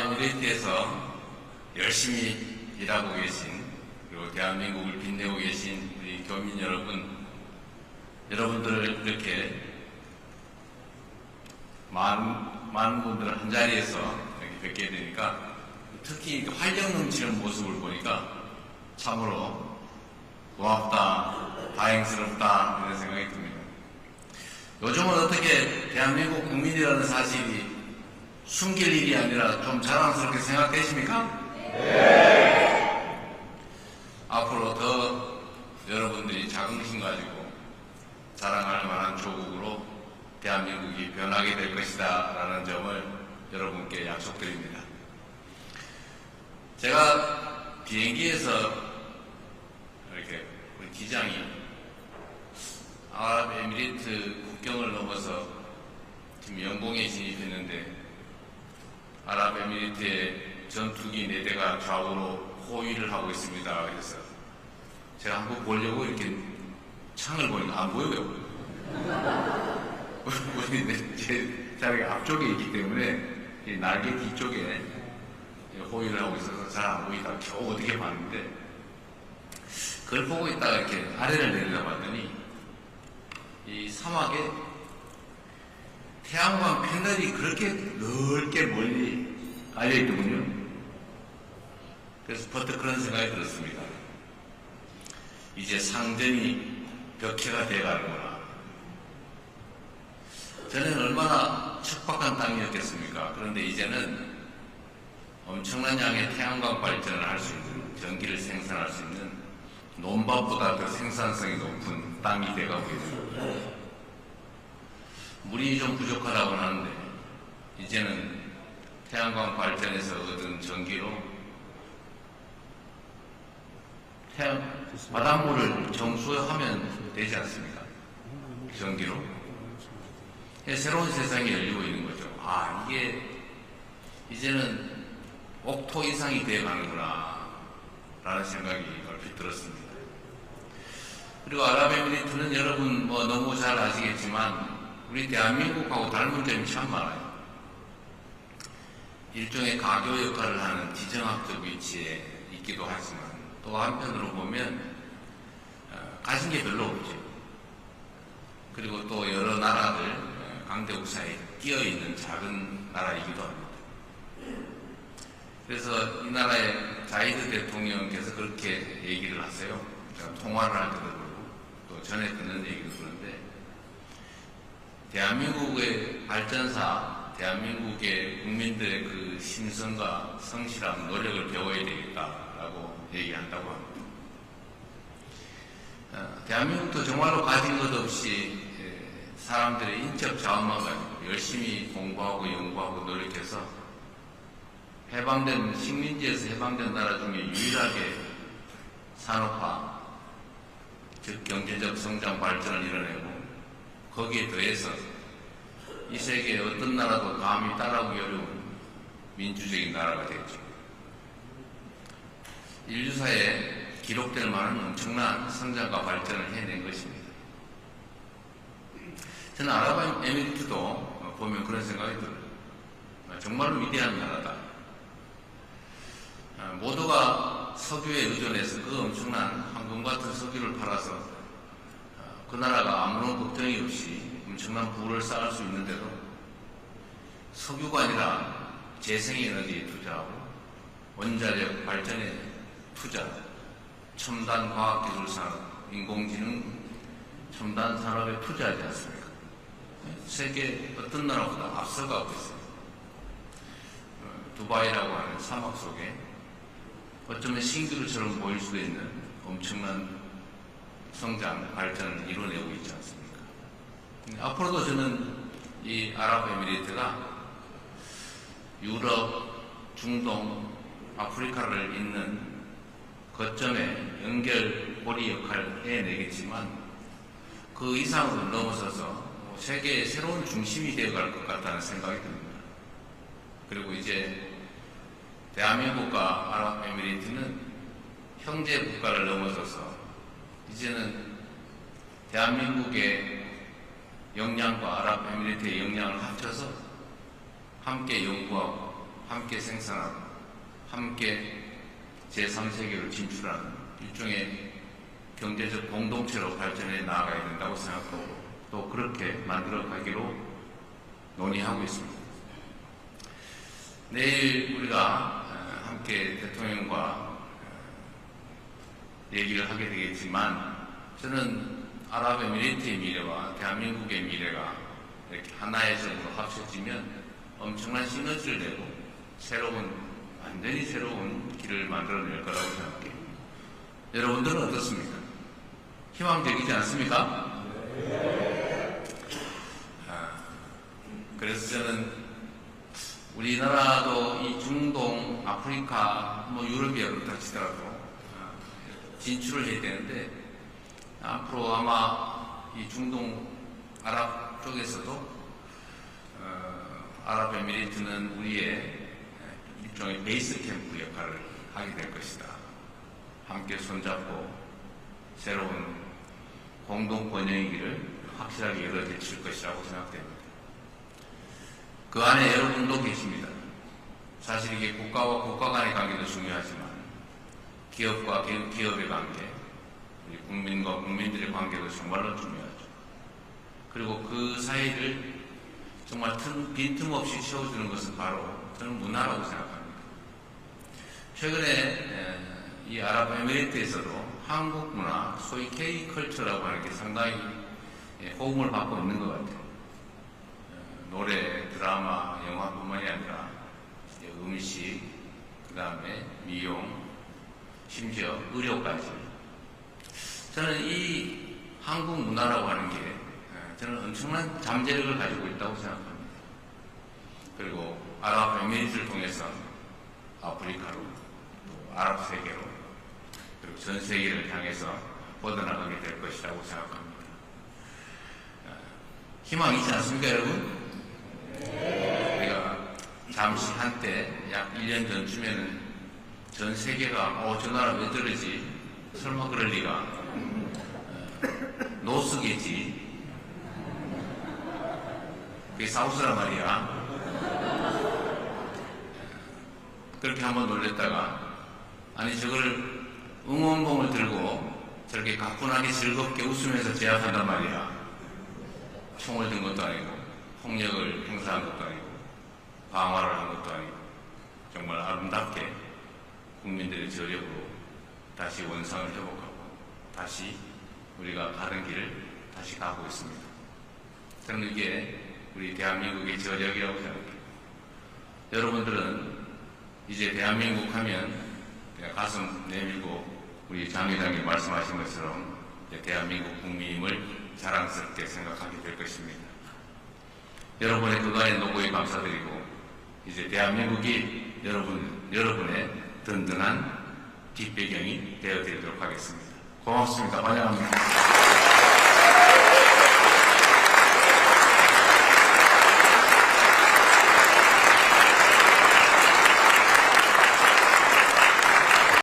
아랍에미리트에서 열심히 일하고 계신 그리고 대한민국을 빛내고 계신 우리 교민 여러분 여러분들을 이렇게 많은, 많은 분들 한 자리에서 이렇게 뵙게 되니까 특히 그 활력 넘치는 모습을 보니까 참으로 고맙다, 다행스럽다 이런 생각이 듭니다. 요즘은 어떻게 대한민국 국민이라는 사실이 숨길 일이 아니라 좀 자랑스럽게 생각되십니까? 네. 앞으로 더 여러분들이 자긍심 가지고 자랑할 만한 조국으로 대한민국이 변하게 될 것이다 라는 점을 여러분께 약속드립니다. 제가 비행기에서 이렇게 우리 기장이 아랍에미리트 국경을 넘어서 지금 영봉에 진입했는데 아랍에미리트의 전투기 4대가 좌우로 호위를 하고 있습니다. 그래서 제가 한번 보려고 이렇게 창을 보니까 안 보여요. 우리 제 자리 앞쪽에 있기 때문에 이 날개 뒤쪽에 호위를 하고 있어서 잘 안 보이다 겨우 어떻게 봤는데 그걸 보고 있다가 이렇게 아래를 내려다봤더니 이 사막에 태양광 패널이 그렇게 넓게 멀리 깔려 있더군요. 그래서 버뜩 그런 생각이 들었습니다. 이제 상전이 벽해가 돼가는구나. 저는 얼마나 척박한 땅이었겠습니까? 그런데 이제는 엄청난 양의 태양광 발전을 할 수 있는, 전기를 생산할 수 있는 논밭보다 더 생산성이 높은 땅이 돼가고 있습니다. 물이 좀 부족하다고 하는데, 이제는 태양광 발전에서 얻은 전기로 태양, 바닷물을 정수하면 되지 않습니까? 전기로. 예, 새로운 세상이 열리고 있는 거죠. 아, 이게 이제는 옥토 이상이 되어 가는구나. 라는 생각이 얼핏 들었습니다. 그리고 아랍에미리트는 여러분 뭐 너무 잘 아시겠지만 우리 대한민국하고 닮은 점이 참 많아요. 일종의 가교 역할을 하는 지정학적 위치에 있기도 하지만 또 한편으로 보면 어, 가진 게 별로 없죠. 그리고 또 여러 나라들 어, 강대국 사이에 끼어 있는 작은 나라이기도 합니다. 그래서 이 나라의 자이드 대통령께서 그렇게 얘기를 하세요. 제가 통화를 할 때도 그러고 또 전에 듣는 얘기도 그런데 대한민국의 발전사, 대한민국의 국민들의 그 심성과 성실한 노력을 배워야 되겠다라고 얘기한다고 합니다. 어, 대한민국도 정말로 가진 것 없이 에, 사람들의 인적 자원만 가지고 열심히 공부하고 연구하고 노력해서 해방된 식민지에서 해방된 나라 중에 유일하게 산업화, 즉 경제적 성장 발전을 이뤄내고 거기에 더해서 이 세계 어떤 나라도 감히 따라오기 어려운 민주적인 나라가 됐죠. 인류사에 기록될 만한 엄청난 성장과 발전을 해낸 것입니다. 저는 아랍 에미리트도 보면 그런 생각이 들어요. 정말로 위대한 나라다. 아, 모두가 석유에 의존해서 그 엄청난 황금 같은 석유를 팔아서 아, 그 나라가 아무런 걱정이 없이 엄청난 부를 쌓을 수 있는데도 석유가 아니라 재생에너지에 투자하고 원자력 발전에 투자, 첨단 과학기술 산업, 인공지능 첨단 산업에 투자하지 않습니까? 세계 어떤 나라보다 앞서가고. 어, 두바이라고 하는 사막 속에 어쩌면 신기루처럼 보일 수도 있는 엄청난 성장, 발전을 이뤄내고 있지 않습니까? 앞으로도 저는 이 아랍에미리트가 유럽, 중동, 아프리카를 잇는 거점의 연결고리 역할을 해내겠지만 그 이상으로 넘어서서 세계의 새로운 중심이 되어갈 것 같다는 생각이 듭니다. 그리고 이제 대한민국과 아랍에미리트는 형제 국가를 넘어서서 이제는 대한민국의 역량과 아랍에미리트의 역량을 합쳐서 함께 연구하고 함께 생산하고 함께 제3세계로 진출하는 일종의 경제적 공동체로 발전해 나아가야 된다고 생각하고 또 그렇게 만들어 가기로 논의하고 있습니다. 내일 우리가 어, 함께 대통령과 어, 얘기를 하게 되겠지만 저는 아랍에미리트의 미래와 대한민국의 미래가 이렇게 하나의 점으로 합쳐지면 엄청난 시너지를 내고 새로운 완전히 새로운 길을 만들어낼 거라고 생각해요. 여러분들은 어떻습니까? 희망적이지 않습니까? 아, 그래서 저는 우리나라도 이 중동, 아프리카, 뭐 유럽이야 그렇다 치더라도 아, 진출을 해야 되는데 앞으로 아마 이 중동 아랍 쪽에서도 어, 아랍에미리트는 우리의 일종의 베이스 캠프 역할을 하게 될 것이다. 함께 손잡고 새로운 공동 번영의 길을 확실하게 열어제칠 것이라고 생각됩니다. 그 안에 여러분도 계십니다. 사실 이게 국가와 국가 간의 관계도 중요하지만 기업과 기- 기업의 관계, 국민과 국민들의 관계도 정말로 중요하죠. 그리고 그 사이를 정말 틈, 빈틈없이 채워주는 것은 바로 저는 문화라고 생각합니다. 최근에 에, 이 아랍에미리트에서도 한국 문화, 소위 K 컬처라고 하는 게 상당히 예, 호응을 받고 있는 것 같아요. 어, 노래, 드라마, 영화뿐만이 아니라 이제 음식, 그 다음에 미용, 심지어 의료까지. 저는 이 한국 문화라고 하는 게 에, 저는 엄청난 잠재력을 가지고 있다고 생각합니다. 그리고 아랍 에미리트를 통해서 아프리카로 또 아랍 세계로 그리고 전 세계를 향해서 뻗어나가게 될 것이라고 생각합니다. 아, 희망 있지 않습니까, 여러분? 우리가 잠시 한때 약 1년 전쯤에는 전 세계가 어, 저 나라 왜 저러지? 설마 그럴 리가? 어, 노스겠지. 그게 사우스란 말이야. 그렇게 한번 놀랬다가 아니 저걸 응원봉을 들고 저렇게 가뿐하게 즐겁게 웃으면서 제압한단 말이야. 총을 든 것도 아니고 폭력을 행사한 것도 아니고 방화를 한 것도 아니고 정말 아름답게 국민들의 저력으로 다시 원상을 회복하고 다시 우리가 가는 길을 다시 가고 있습니다. 저는 이게 우리 대한민국의 저력이라고 생각해요. 여러분들은 이제 대한민국 하면 가슴 내밀고 우리 장 회장님 말씀하신 것처럼 대한민국 국민임을 자랑스럽게 생각하게 될 것입니다. 여러분의 그간의 노고에 감사드리고 이제 대한민국이 여러분 여러분의 든든한 뒷배경이 되어 드리도록 하겠습니다. Pomocnika, paniami.